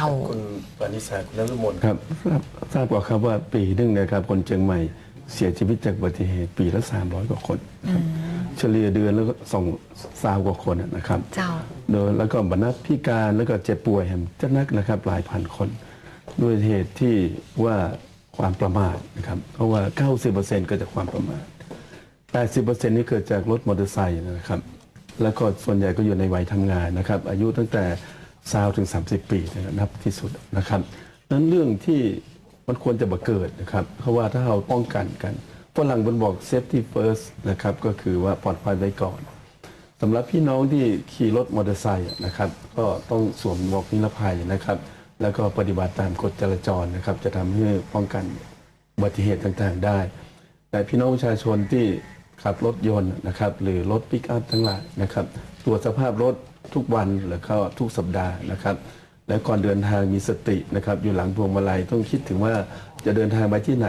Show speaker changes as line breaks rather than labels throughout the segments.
จ้า
คุณปานิสาคุณนฤมล
ครับทราบทราบกว่าครับว่าปีหนึ่งเนะครับคนเชียงใหม่เสียชีวิตจากอุบัติเหตุปีละ300กว่าคนครับเฉลี่ยเดือนแล้วก็สองสาวกว่าคนนะครับ
เจ้า
โดยแล้วก็บรรณพิการแล้วก็เจ็บป่วยแห่งจะนักนะครับหลายพันคน ด้วยเหตุที่ว่าความประมาทนะครับ เพราะว่า 90%เกิดจากความประมาท 80%นี่เกิดจากรถมอเตอร์ไซค์นะครับ แล้วก็ส่วนใหญ่ก็อยู่ในวัยทำงานนะครับ อายุตั้งแต่ สาวถึง 30 ปีนะครับที่สุดนะครับนั้นเรื่องที่มันควรจะบัเกิดนะครับ เพราะว่าถ้าเราป้องกันกันฝรั่งมันบอก safety first นะครับก็คือว่าปลอดภัยไว้ก่อนสำหรับพี่น้องที่ขี่รถมอเตอร์ไซค์นะครับก็ต้องสวมหมวกนิรภัยนะครับ แล้วก็ปฏิบัติตามกฎจราจรนะครับ จะทำให้ป้องกันอุบัติเหตุต่างๆได้ แต่พี่น้องประชาชนที่ขับรถยนต์นะครับ หรือรถปิกอัพทั้งหลายนะครับตรวจสภาพรถ ทุกวันแล้วก็ทุกสัปดาห์นะครับ และก่อนเดินทางมีสตินะครับ อยู่หลังพวงมาลัยต้องคิดถึงว่าจะเดินทางไปที่ไหน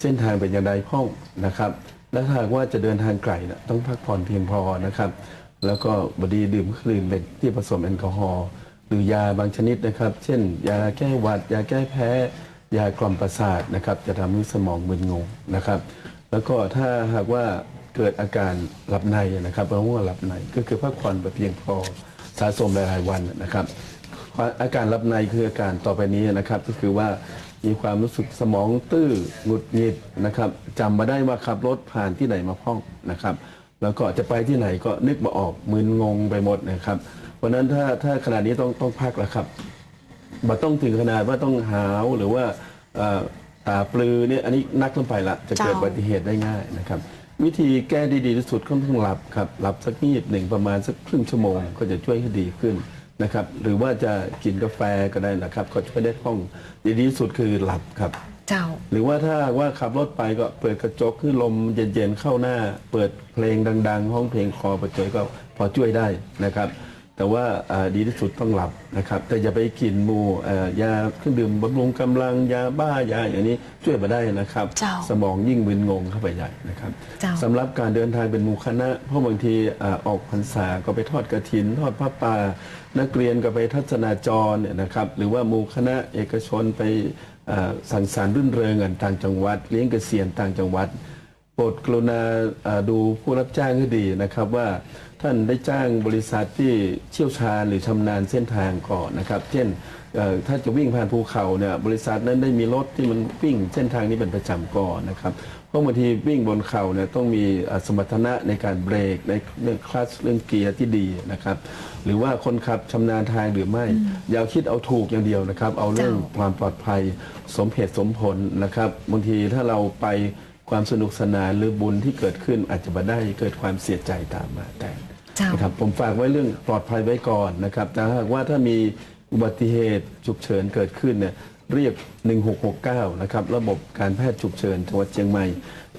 เส้นทางเป็นอย่างไรพ้องนะครับ และถ้าหากว่าจะเดินทางไกลนะต้องพักผ่อนเพียงพอนะครับ แล้วก็บดีดื่มเครื่องดื่มเป็นที่ผสมแอลกอฮอล์หรือยาบางชนิดนะครับ เช่น ยาแก้หวัด ยาแก้แพ้ ยากล่อมประสาทนะครับ จะทำให้สมองมึนงงนะครับ แล้วก็ถ้าหากว่าเกิดอาการหลับในนะครับเพราะว่าหลับในก็คือพักผ่อนไปเพียงพอ สะสมหลายๆวันนะครับ อาการหลับในคืออาการต่อไปนี้นะครับ ก็คือว่ามีความรู้สึกสมองตื้อหงุดหงิดนะครับจำมาได้ว่าขับรถผ่านที่ไหนมาพ้องนะครับ แล้วก็จะไปที่ไหนก็นึกมาออกมึนงงไปหมดนะครับเพราะฉะนั้นถ้าถ้าขนาดนี้ต้องต้องพักแล้วครับบ่ต้องถึงขนาดว่าต้องหาวหรือว่าเอ่อตาปลือเนี่ยอันนี้นักลงไปละจะเกิด
เจ้า
อุบัติเหตุได้ง่ายนะครับ วิธีแก้ดีๆที่สุดก็ต้องหลับครับหลับสักงีบหนึ่งประมาณสักครึ่งชั่วโมง ก็จะช่วยให้ดีขึ้นนะครับ หรือว่าจะกินกาแฟก็ได้นะครับ ก็ช่วยได้ห้องดีๆที่สุดคือหลับครับ
เจ้า
หรือว่าถ้าว่าขับรถไปก็เปิดกระจกให้ลมเย็นๆเข้าหน้า เปิดเพลงดัง ๆ ห้องเพลงคอประจอยก็พอช่วยได้นะครับ แต่ว่าอ่าดีที่สุดต้องหลับนะครับ แต่อย่าไปกินหมูเอ่อยาเครื่องดื่มบำรุงกำลังยาบ้ายาอย่างนี้ช่วยมาได้นะครับ
เจ้า
สมองยิ่งมึนงงเข้าไปใหญ่นะครับ
เจ้า
สำหรับการเดินทางเป็นหมู่คณะ เพราะบางทีอ่าออกพรรษาก็ไปทอดกระถิน ทอดผ้าป่า นักเรียนก็ไปทัศนาจรเนี่ยนะครับหรือว่าหมู่คณะเอกชนไปอ่าสังสรรค์รื่นเริงกันต่างจังหวัด เลี้ยงเกษียณต่างจังหวัด โปรดกรุณาอ่าดูผู้รับจ้างให้ดีนะครับว่าท่านได้จ้างบริษัทที่เชี่ยวชาญหรือชำนาญเส้นทางก่อนนะครับ เช่นเอ่อถ้าจะวิ่งผ่านภูเขาเนี่ยบริษัทนั้นได้มีรถที่มันวิ่งเส้นทางนี้เป็นประจำก่อนนะครับเพราะบางทีวิ่งบนเขาเนี่ยต้องมีอ่าสมรรถนะในการเบรกในเรื่องคลัตช์เรื่องเกียร์ที่ดีนะครับหรือว่าคนขับชำนาญทางหรือไม่อย่าคิดเอาถูกอย่างเดียวนะครับ เอาเรื่อง
เจ้า
ความปลอดภัยสมเหตุสมผลนะครับบางทีถ้าเราไป ความสนุกสนานหรือบุญที่เกิดขึ้นอาจจะมาได้เกิดความเสียใจตามมาแต่
เจ้า
นะครับผมฝากไว้เรื่องปลอดภัยไว้ก่อนนะครับแต่หากว่าถ้ามีอุบัติเหตุฉุกเฉินเกิดขึ้นเนี่ยเรียก 1669 นะครับ ระบบการแพทย์ฉุกเฉินจังหวัดเชียงใหม่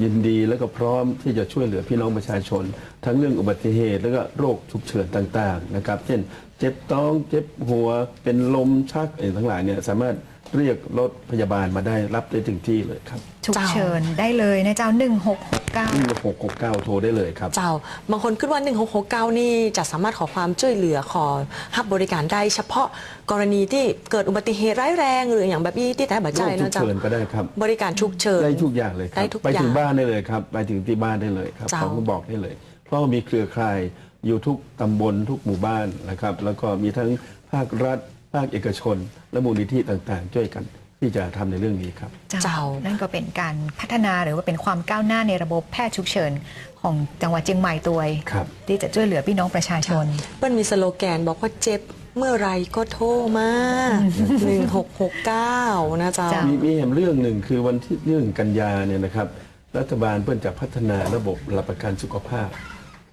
ยินดีแล้วก็พร้อมที่จะช่วยเหลือพี่น้องประชาชน ทั้งเรื่องอุบัติเหตุ แล้วก็โรคฉุกเฉินต่าง ๆ นะครับ เช่น เจ็บท้อง เจ็บหัว เป็นลมชักอะไรทั้งหลายเนี่ยสามารถ เรียกรถพยาบาลมาได้รับได้ถึงที่เลยครับ
ฉุกเฉินได้เลยนะเจ้า 1669
1669 โทรได้เลยครับ
เจ้า บางคนคิดว่า 1669 นี่จะสามารถขอความช่วยเหลือขอรับบริการได้เฉพาะกรณีที่เกิดอุบัติเหตุร้ายแรงหรืออย่างแบบนี้ที่แต่บัจ
โร
ใจ
คฉุ
นะ
ก
เจ้า
เฉินก็ได้ครับ
บริการฉุกเฉิน
ได้ทุกอย่างเลยครั
ได้
บ
ทุก
ไปถึง
อย่าง
บ้านได้เลยครับ ไปถึงที่บ้านได้เลยครับ
เจ้า
เขาก็บอกได้เลย เพราะว่ามีเครือข่ายอยู่ทุกตำบลทุกหมู่บ้านนะครับ แล้วก็มีทั้งภาครัฐ ภาคเอกชน และมูลนิธิต่างๆ ช่วยกันที่จะทำในเรื่องนี้ครับ
เจ้า
นั่นก็เป็นการพัฒนาหรือว่าเป็นความก้าวหน้าในระบบแพทย์ฉุกเฉินของจังหวัดเชียงใหม่ตัวเอง
ครับ
ที่จะช่วยเหลือพี่น้องประชาชน
เปิ้ลมีสโลแกนบอกว่าเจ็บเมื่อไรก็โทรมา1669 นะเจ้า
เจ้า
มีมีแห่งเรื่องหนึ่งคือวันที่เรื่องกันยาเนี่ยนะครับ รัฐบาลเพื่อนจะพัฒนาระบบหลักประกันสุขภาพ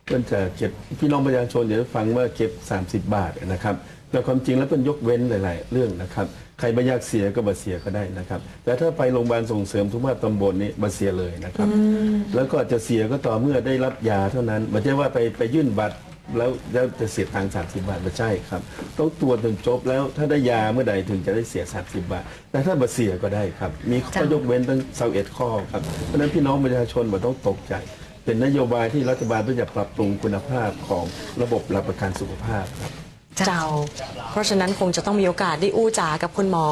เพื่อนจะเก็บพี่น้องประชาชนอย่าได้ฟังว่าเก็บ 30 บาทนะครับแต่ความจริงแล้วเพื่อนยกเว้นหลาย ๆ เรื่องนะครับใครไม่อยากเสียก็มาเสียก็ได้นะครับแต่ถ้าไปโรงพยาบาลส่งเสริมสุขภาพตำบลนี้มาเสียเลยนะครับ แล้วก็จะเสียก็ต่อเมื่อได้รับยาเท่านั้นไม่ใช่ว่าไปไปยื่นบัตรแล้วแล้วจะเสียตังค์สามสิบบาทไม่ใช่ครับ ต้องตรวจจนจบแล้วถ้าได้ยาเมื่อใดถึงจะได้เสีย 30 บาท แต่ถ้าบัเสียก็ได้ครับ มีข้อ
จ้ะ
ยกเว้นตั้งเซาเอ็ดข้อครับเพราะฉะนั้นพี่น้องประชาชนบ่ต้องตกใจ เป็นนโยบายที่รัฐบาลเพื่อจะปรับปรุงคุณภาพของระบบหลักประกันสุขภาพครับ
เจ้า เพราะฉะนั้นคงจะต้องมีโอกาสได้อู้จากับคุณหมอ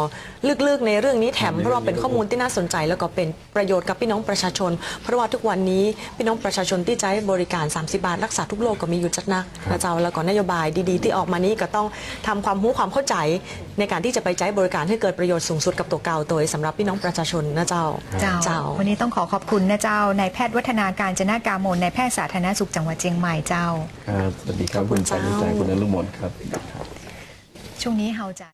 ลึกๆในเรื่องนี้แถมเพราะว่าเป็นข้อมูลที่น่าสนใจ แล้วก็เป็นประโยชน์กับพี่น้องประชาชน เพราะว่าทุกวันนี้พี่น้องประชาชนที่ใช้บริการ 30 บาท รักษาทุกโรคก็มีอยู่จัดนักนะเจ้าแล้วก็นโยบายดีๆ ที่ออกมานี้ก็ต้องทำความรู้ความเข้าใจในการที่จะไปใช้บริการให้เกิดประโยชน์สูงสุดกับตัวเก่าตัวสำหรับพี่น้องประชาชนนะเจ้า
เจ้า วันนี้ต้องขอขอบคุณนะเจ้านายแพทย์วัฒนาการจนากามนนายแพทย์สาธารณสุขจังหวัดเชียงใหม่เจ้า
ครับสวัสดีครับ
ขอบคุ
คุณณ
เจ้า
ปานิสาคุณนรุมนครับ
ช่วงนี้เฮาจะ